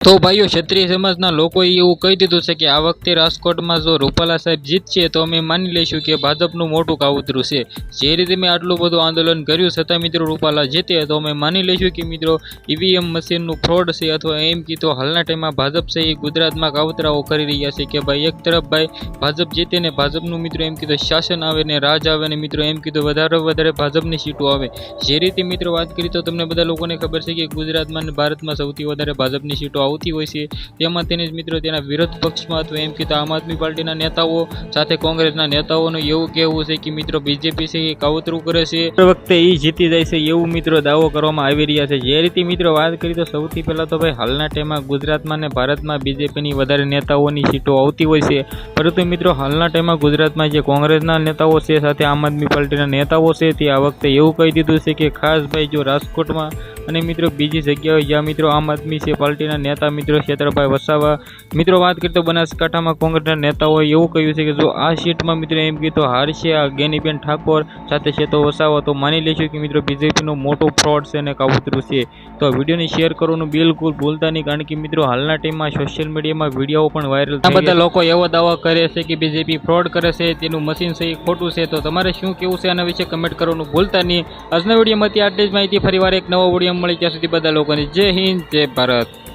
તો ભાઈઓ, ક્ષત્રિય સમાજના લોકોએ એવું કહી દીધું છે કે આ વખતે રાજકોટમાં જો રૂપાલા સાહેબ જીતશે તો અમે માની લઈશું કે ભાજપનું મોટું કાવતરું છે. જે રીતે મેં આટલું બધું આંદોલન કર્યું, છતાં મિત્રો રૂપાલા જીતે, તો અમે માની લઈશું કે મિત્રો ઈવીએમ મશીનનું ફ્રોડ છે અથવા એમ કીધું હાલના ટાઈમમાં ભાજપ છે એ ગુજરાતમાં કાવતરાઓ કરી રહ્યા છે કે ભાઈ, એક તરફ ભાઈ ભાજપ જીતે ને ભાજપનું મિત્રો એમ કીધું શાસન આવે ને રાજ આવે ને મિત્રો એમ કીધું વધારે વધારે ભાજપની સીટો આવે. જે રીતે મિત્રો વાત કરી, તો તમને બધા લોકોને ખબર છે કે ગુજરાતમાં અને ભારતમાં સૌથી વધારે ભાજપની સીટો આવતી હોય છે. તેમાં તેને જ મિત્રો તેના વિરોધ પક્ષમાં અથવા એમ કે આમ આદમી પાર્ટીના નેતાઓ સાથે કોંગ્રેસના નેતાઓનું એવું કહેવું છે કે મિત્રો બીજેપી છે એ કાવતરું કરે છે. વખતે એ જીતી જાય છે એવું મિત્રો દાવો કરવામાં આવી રહ્યા છે. જે રીતે મિત્રો વાત કરી તો સૌથી પહેલાં તો ભાઈ હાલના ટાઈમમાં ગુજરાતમાં અને ભારતમાં બીજેપીની વધારે નેતાઓની સીટો આવતી હોય છે. પરંતુ મિત્રો હાલના ટાઈમમાં ગુજરાતમાં જે કોંગ્રેસના નેતાઓ છે સાથે આમ આદમી પાર્ટીના નેતાઓ છે તે આ વખતે એવું કહી દીધું છે કે ખાસ ભાઈ જો રાજકોટમાં અને મિત્રો બીજી જગ્યાઓ જ્યાં મિત્રો આમ આદમી છે પાર્ટીના નેતા મિત્રો ક્ષેત્રભાઈ વસાવા. મિત્રો વાત કરીએ તો બનાસકાંઠામાં કોંગ્રેસના નેતાઓએ એવું કહ્યું છે કે જો આ સીટમાં મિત્રો એમ કીધું હારશે આ ગેનીબેન ઠાકોર સાથે છે તો વસાવા. તો માની લઈશું કે મિત્રો બીજેપીનો મોટું ફ્રોડ છે અને કાવતરું છે. તો વિડીયોને શેર કરવાનું બિલકુલ ભૂલતા નહીં કારણ કે મિત્રો હાલના ટાઈમમાં સોશિયલ મીડિયામાં વીડિયો પણ વાયરલ આ બધા લોકો એવો દાવા કરે છે કે બીજેપી ફ્રોડ કરે છે તેનું મશીન છે એ ખોટું છે. તો તમારે શું કેવું છે આના વિશે કમેન્ટ કરવાનું ભૂલતા નહીં. આજના વિડીયોમાંથી આટલી જ માહિતી. ફરીવાર એક નવો વીડિયો મળી ત્યાં સુધી બધા લોકોને જય હિન્દ જય ભારત.